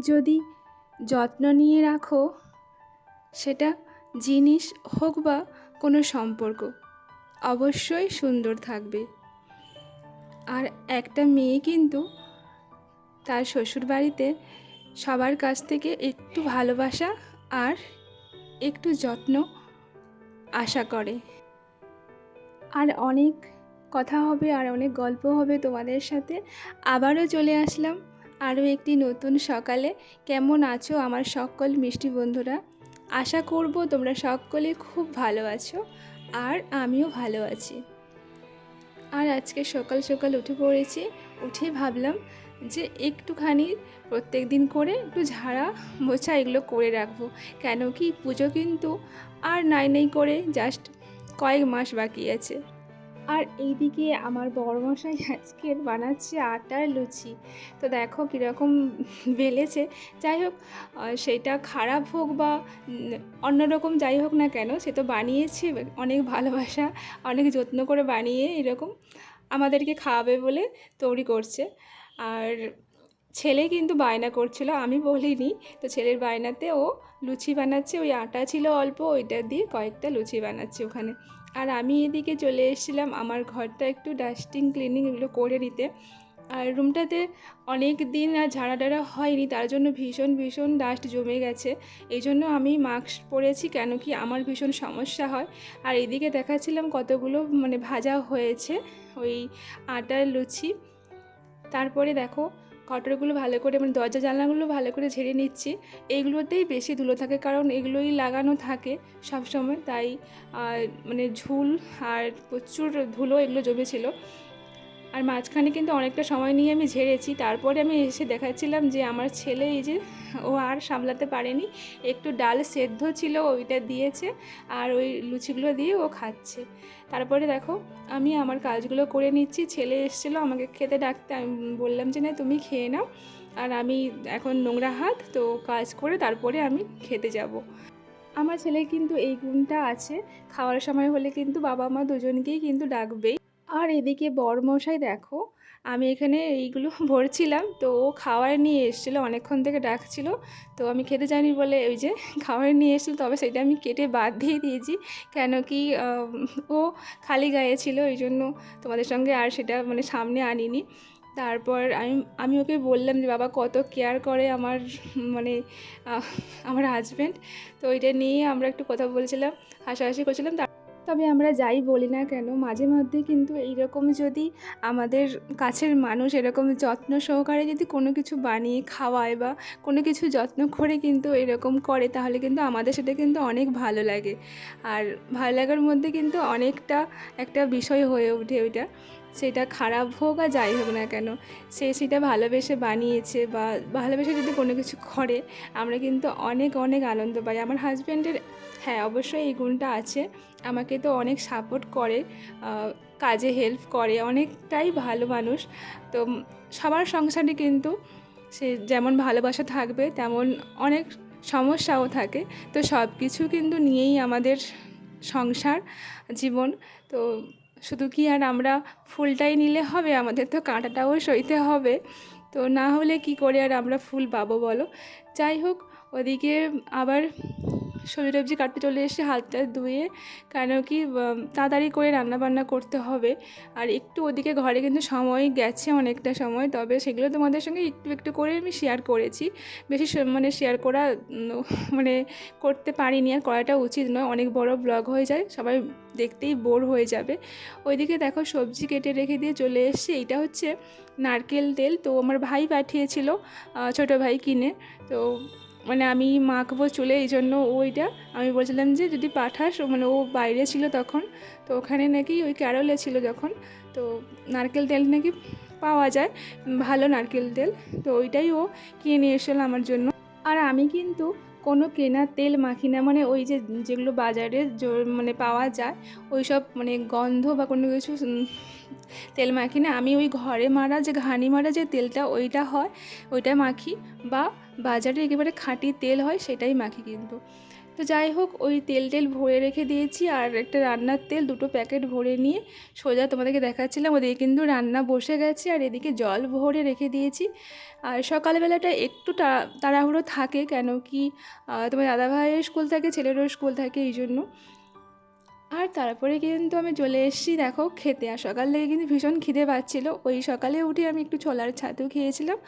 যদি যত্ন নিয়ে রাখো, সেটা জিনিস হোক বা কোনো সম্পর্ক, অবশ্যই সুন্দর থাকবে। আর একটা মেয়ে কিন্তু তার শ্বশুর বাড়িতে সবার কাছ থেকে একটু ভালোবাসা আর একটু যত্ন আশা করে। আর অনেক কথা হবে আর অনেক গল্প হবে তোমাদের সাথে। আবারও চলে আসলাম আরও একটি নতুন সকালে কেমন আছো আমার সকল মিষ্টি বন্ধুরা? আশা করব তোমরা সকলে খুব ভালো আছো আর আমিও ভালো আছি। আর আজকে সকাল সকাল উঠে পড়েছি, উঠে ভাবলাম যে একটুখানি প্রত্যেক দিন করে একটু ঝাড়া মোছা এগুলো করে রাখব। কেন কি পুজো কিন্তু আর নাই নাই করে জাস্ট কয়েক মাস বাকি আছে। আর এইদিকে আমার বড়মশাই আজকের বানাচ্ছে আটার লুচি। তো দেখো কীরকম বেলেছে। যাই হোক সেটা খারাপ হোক বা অন্যরকম যাই হোক না কেন, সে তো বানিয়েছে, অনেক ভালোবাসা, অনেক যত্ন করে বানিয়ে এরকম আমাদেরকে খাওয়াবে বলে তৈরি করছে। আর ছেলে কিন্তু বায়না করছিল, আমি বলিনি। তো ছেলের বায়নাতে ও লুচি বানাচ্ছে, ওই আটা ছিল অল্প, ওইটা দিয়ে কয়েকটা লুচি বানাচ্ছে ওখানে। আর আমি এদিকে চলে এসেছিলাম আমার ঘরটা একটু ডাস্টিং, ক্লিনিং এগুলো করে নিতে। আর রুমটাতে অনেক দিন আর ঝাড়া টাড়া হয়নি, তার জন্য ভীষণ ভীষণ ডাস্ট জমে গেছে। এই জন্য আমি মাস্ক পরেছি কেন কি আমার ভীষণ সমস্যা হয়। আর এদিকে দেখাচ্ছিলাম কতগুলো মানে ভাজা হয়েছে, ওই আটার লুচি। তারপরে দেখো কটরগুলো ভালো করে মানে দরজা জানলাগুলো ভালো করে ঝেড়ে নিচ্ছি। এইগুলোতেই বেশি ধুলো থাকে কারণ এগুলোই লাগানো থাকে সব সময় তাই মানে ঝুল আর প্রচুর ধুলো এগুলো জমেছিল। আর মাঝখানে কিন্তু অনেকটা সময় নিয়ে আমি ঝেড়েছি। তারপরে আমি এসে দেখাচ্ছিলাম যে আমার ছেলে এই যে ও আর সামলাতে পারেনি। একটু ডাল সেদ্ধ ছিল, ওইটা দিয়েছে আর ওই লুচিগুলো দিয়ে ও খাচ্ছে। তারপরে দেখো, আমি আমার কাজগুলো করে নিচ্ছি। ছেলে এসেছিল আমাকে খেতে ডাকতে। আমি বললাম যে, না, তুমি খেয়ে নাও। আর আমি এখন নোংরা হাত, তো কাজ করে তারপরে আমি খেতে যাব। আমার ছেলে কিন্তু এই গুণটা আছে। খাওয়ার সময় হলে কিন্তু বাবা মা দুজনকেই কিন্তু ডাকবেই। আর এদিকে বরমশাই দেখো, আমি এখানে এইগুলো ভরছিলাম, তো ও খাবার নিয়ে এসেছিল, অনেকক্ষণ থেকে ডাকছিল, তো আমি খেতে জানি বলে ওই যে খাবার নিয়ে এসেছিল, তবে সেটা আমি কেটে বাদ দিয়ে দিয়েছি, কেন কি ও খালি গায়ে ছিল, এই জন্য তোমাদের সঙ্গে আর সেটা মানে সামনে আনিনি। তারপর আমি আমি ওকে বললাম যে, বাবা, কত কেয়ার করে আমার মানে আমার হাজব্যান্ড তো ওইটা নিয়ে আমরা একটু কথা বলছিলাম, হাসাহাসি করছিলাম তবে আমরা যাই বলি না কেন, মাঝে মধ্যে কিন্তু এইরকম যদি আমাদের কাছের মানুষ এরকম যত্ন সহকারে যদি কোনো কিছু বানিয়ে খাওয়ায় বা কোনো কিছু যত্ন করে কিন্তু এরকম করে, তাহলে কিন্তু আমাদের সেটা কিন্তু অনেক ভালো লাগে। আর ভালো লাগার মধ্যে কিন্তু অনেকটা একটা বিষয় হয়ে ওঠে ওইটা। সেটা খারাপ হোক আর যাই হোক না কেন, সে সেটা ভালোবেসে বানিয়েছে বা ভালোবেসে যদি কোনো কিছু করে, আমরা কিন্তু অনেক অনেক আনন্দ পাই। আমার হাজব্যান্ডের হ্যাঁ অবশ্যই এই গুণটা আছে। আমাকে তো অনেক সাপোর্ট করে কাজে হেল্প করে, অনেকটাই ভালো মানুষ। তো সবার সংসারে কিন্তু সে যেমন ভালোবাসা থাকবে, তেমন অনেক সমস্যাও থাকে। তো সব কিছু কিন্তু নিয়েই আমাদের সংসার, জীবন। তো শুধু কি আর আমরা ফুলটাই নিলে হবে? আমাদের তো কাঁটাটাও সইতে হবে। তো না হলে কি করে আর আমরা ফুল পাবো বলো? যাই হোক, ওদিকে আবার সবজি টবজি কাটতে চলে এসে হাতটা ধুয়ে কেন কি তাড়াতাড়ি করে রান্না বান্না করতে হবে। আর একটু ওদিকে ঘরে কিন্তু সময় গেছে অনেকটা সময়, তবে সেগুলো তোমাদের সঙ্গে একটু একটু করে আমি শেয়ার করেছি। বেশি মানে শেয়ার করা মানে করতে পারিনি আর করাটা উচিত নয়। অনেক বড় ব্লগ হয়ে যায়, সবাই দেখতেই বোর হয়ে যাবে। ওইদিকে দেখো সবজি কেটে রেখে দিয়ে চলে এসেছি। এইটা হচ্ছে নারকেল তেল। তো আমার ভাই পাঠিয়েছিল ছোটো ভাই কিনে। তো মানে আমি মাখবো চুলে এই জন্য ওইটা আমি বলছিলাম যে যদি পাঠাস মানে ও বাইরে ছিল তখন, তো ওখানে নাকি ওই ক্যারলে ছিল যখন, তো নারকেল তেল নাকি পাওয়া যায়, ভালো নারকেল তেল, তো ওইটাই ও কিনে নিয়ে এসেছিল আমার জন্য। আর আমি কিন্তু কোনো কেনা তেল মাখি না মানে ওই যে যেগুলো বাজারে মানে পাওয়া যায় ওই সব মানে গন্ধ বা কোনো কিছু তেল মাখি না, আমি ওই ঘরে মারা যে ঘানি মারা যে তেলটা, ওইটা হয়, ওইটা মাখি বা বাজারে একেবারে খাঁটি তেল হয়, সেটাই মাখি কিন্তু তো যাই হোক, ওই তেল টেল ভরে রেখে দিয়েছি, আর একটা রান্নার তেল দুটো প্যাকেট ভরে নিয়ে সোজা তোমাদেরকে দেখাচ্ছিলাম, ওদিকে কিন্তু রান্না বসে গেছে, আর এদিকে জল ভরে রেখে দিয়েছি। আর সকালবেলাটা একটু তাড়াহুড়ো থাকে, কেন কি তোমার দাদাভাইয়ের স্কুল থাকে, ছেলেরও স্কুল থাকে, এই জন্য। আর তারপরে কিন্তু আমি চলে এসেছি, দেখো খেতে। আর সকাল থেকে কিন্তু ভীষণ খিদে পাচ্ছিল। ওই সকালে উঠে আমি একটু ছোলার ছাতু খেয়েছিলাম,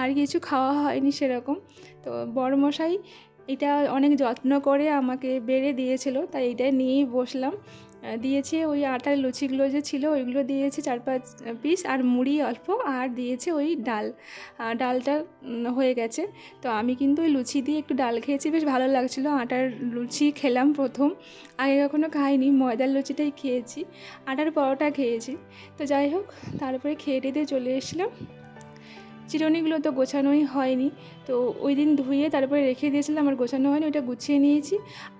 আর কিছু খাওয়া হয়নি সেরকম। তো বড় মশাই এটা অনেক যত্ন করে আমাকে বেড়ে দিয়েছিল, তাই এটা নিয়েই বসলাম। দিয়েছে ওই আটার লুচিগুলো যে ছিল, ওইগুলো দিয়েছে চার পাঁচ পিস, আর মুড়ি অল্প, আর দিয়েছে ওই ডাল। ডালটা হয়ে গেছে। তো আমি কিন্তু ওই লুচি দিয়ে একটু ডাল খেয়েছি, বেশ ভালো লাগছিল। আটার লুচি খেলাম প্রথম। আগে কখনো খাইনি, ময়দার লুচিটাই খেয়েছি, আটার পরোটা খেয়েছি। তো যাই হোক, তারপরে খেয়ে টেতে চলে এসেছিলাম। চিরুনিগুলো তো গোছানোই হয়নি। তো ওই দিন ধুয়ে তারপরে রেখে দিয়েছিলাম আর গোছানো হয়নি, ওইটা গুছিয়ে নিয়েছি।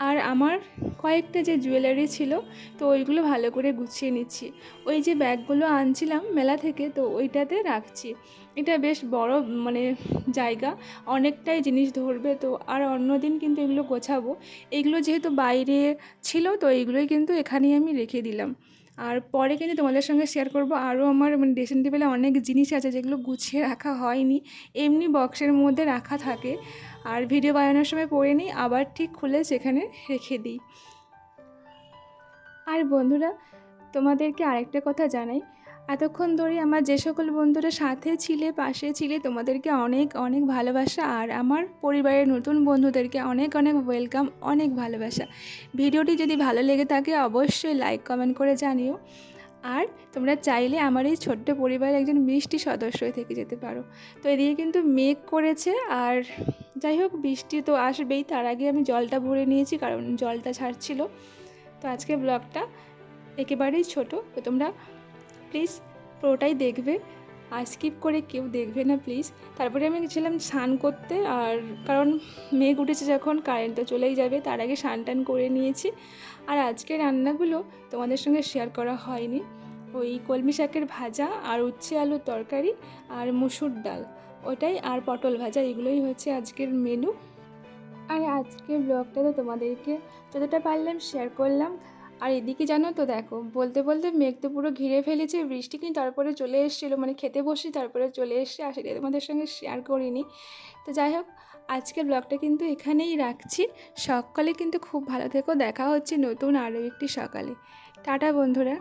আর আমার কয়েকটা যে জুয়েলারি ছিল, তো ওইগুলো ভালো করে গুছিয়ে নিচ্ছি। ওই যে ব্যাগগুলো আনছিলাম মেলা থেকে, তো ওইটাতে রাখছি। এটা বেশ বড় মানে জায়গা, অনেকটাই জিনিস ধরবে, তো আর অন্য দিন কিন্তু এগুলো গোছাবো। এগুলো যেহেতু বাইরে ছিল, তো এইগুলোই কিন্তু এখানেই আমি রেখে দিলাম। আর পরে কিন্তু তোমাদের সঙ্গে শেয়ার করব আরও আমার মানে ড্রেসিং টেবিলে অনেক জিনিস আছে যেগুলো গুছিয়ে রাখা হয়নি। এমনি বক্সের মধ্যে রাখা থাকে। আর ভিডিও বানানোর সময় পরে নিই, আবার ঠিক খুলে সেখানে রেখে দিই। আর বন্ধুরা, তোমাদেরকে আরেকটা কথা জানাই। এতক্ষণ ধরে আমার যে সকল বন্ধুরা সাথে ছিলে, পাশে ছিলে, তোমাদেরকে অনেক অনেক ভালোবাসা আর আমার পরিবারের নতুন বন্ধুদেরকে অনেক অনেক ওয়েলকাম অনেক ভালোবাসা। ভিডিওটি যদি ভালো লেগে থাকে, অবশ্যই লাইক কমেন্ট করে জানিও। আর তোমরা চাইলে আমার এই ছোট্ট পরিবারের একজন মিষ্টি সদস্য থেকে যেতে পারো। তো এদিকে কিন্তু মেঘ করেছে আর যাই হোক, বৃষ্টি তো আসবেই, তার আগে আমি জলটা ভরে নিয়েছি কারণ জলটা ছাড়ছিল। তো আজকে ব্লগটা একেবারেই ছোট। তো তোমরা প্লিজ পুরোটাই দেখবে। আর স্কিপ করে কেউ দেখবে না প্লিজ তারপরে আমি গেছিলাম স্নান করতে, আর কারণ মেঘ উঠেছে যখন কারেন্ট তো চলেই যাবে, তার আগে স্নান টান করে নিয়েছি। আর আজকে রান্নাগুলো তোমাদের সঙ্গে শেয়ার করা হয়নি। ওই কলমি শাকের ভাজা, আর উচ্ছে আলুর তরকারি, আর মুসুর ডাল। ওটাই আর পটল ভাজা, এগুলোই হচ্ছে আজকের মেনু আর আজকের ব্লগটা তো তোমাদেরকে যতটা পারলাম শেয়ার করলাম। আর এদিকে জানো তো দেখো, বলতে বলতে মেঘ তো পুরো ঘিরে ফেলেছে, বৃষ্টি কিন্তু তারপরে চলে এসেছিল মানে খেতে বসি তারপরে চলে এসছে, আর সেটা তোমাদের সঙ্গে শেয়ার করিনি। তো যাই হোক, আজকের ব্লগটা কিন্তু এখানেই রাখছি। সকালে কিন্তু খুব ভালো থেকো, দেখা হচ্ছে নতুন আরও একটি সকালে। টাটা বন্ধুরা।